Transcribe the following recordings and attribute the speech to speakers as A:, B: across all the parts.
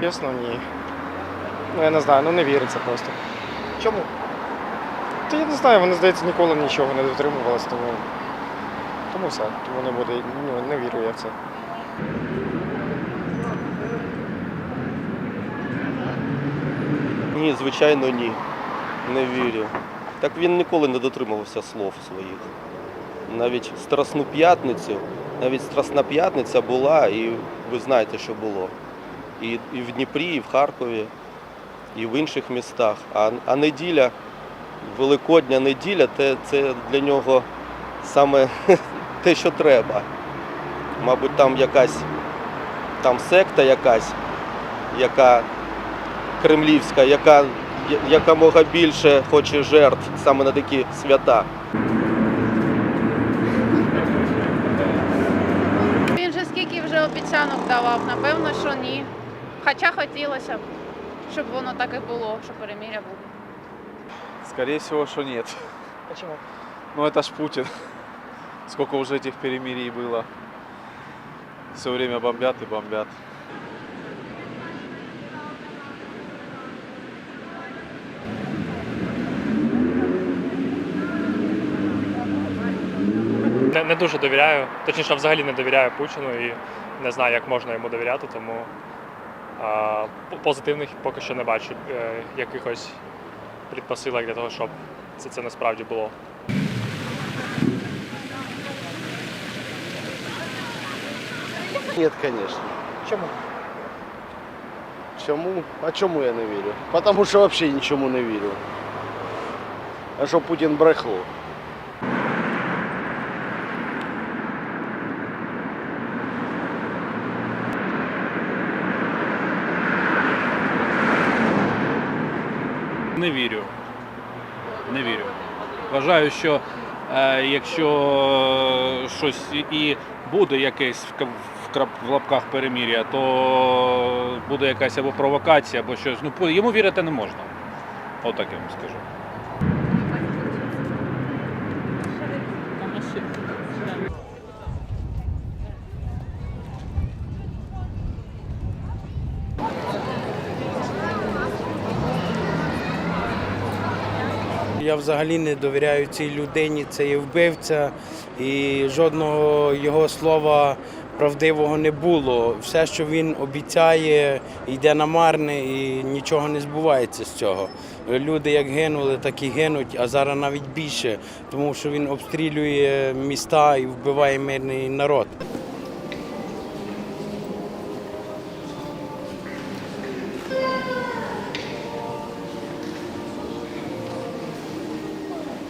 A: Чесно, ні. Ну, я не знаю, ну не віриться просто.
B: Чому?
A: Та я не знаю, вони, здається, ніколи нічого не дотримувалися, тому, тому все. Тому не буде, ну, не вірю я в це.
C: Ні, звичайно, ні. Не вірю. Так він ніколи не дотримувався слов своїх. Навіть Страсну п'ятницю, навіть Страсна п'ятниця була, і ви знаєте, що було. І, і в Дніпрі, і в Харкові, і в інших містах. А, а неділя, Великодня неділя це, це для нього саме те, що треба. Мабуть, там якась там секта якась, яка кремлівська, яка якомога більше хоче жертв саме на такі свята.
D: Він же скільки вже обіцянок давав, напевно, що ні. Хоча хотілося б, щоб воно так і було, щоб переміря було.
E: Скорее всего, что нет.
B: Чому?
E: Ну это ж Путин. Сколько уже этих перемирий было. Все время бомбят и бомбят.
F: Не, не дуже довіряю, точніше, взагалі не довіряю Путіну і не знаю, як можна йому довіряти, тому а, п- позитивних поки що не бачу е, якихось предпосилок для того, щоб це, це насправді було.
G: Нет, конечно.
B: Чому?
G: Чому? А чому я не вірю? Потому що взагалі нічому не вірю. А що Путін брехло?
H: Не вірю. Не вірю. Вважаю, що е, якщо щось і буде якесь в, лапках перемір'я, то буде якась або провокація, або щось. Ну, йому вірити не можна. Отак я вам скажу.
I: Я взагалі не довіряю цій людині, це є вбивця, і жодного його слова правдивого не було. Все, що він обіцяє, йде на марне і нічого не збувається з цього. Люди як гинули, так і гинуть, а зараз навіть більше, тому що він обстрілює міста і вбиває мирний народ.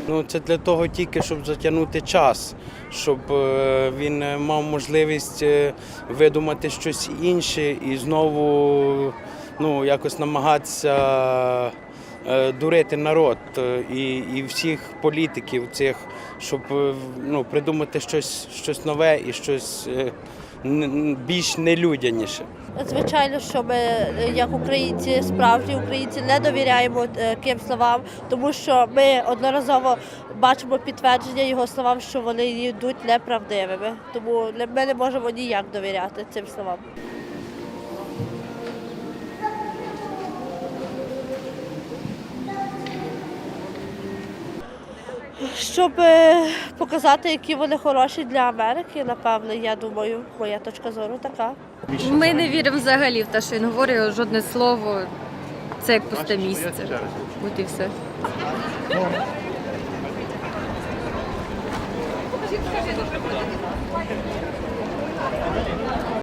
I: Ну, це для того тільки, щоб затягнути час, щоб е, він е, мав можливість е, видумати щось інше і знову ну, якось намагатися дурити народ і, і всіх політиків цих, щоб ну, придумати щось, щось нове і щось більш нелюдяніше.
J: Звичайно, що ми, е, як українці, справжні українці, не довіряємо тим словам, тому що ми одноразово бачимо підтвердження його словам, що вони йдуть неправдивими. Тому ми не можемо ніяк довіряти цим словам. Щоб е, показати, які вони хороші для Америки, напевно, я думаю, моя точка зору така.
K: Ми не віримо взагалі в те, що він говорить, жодне слово. Це як пусте місце. От і все.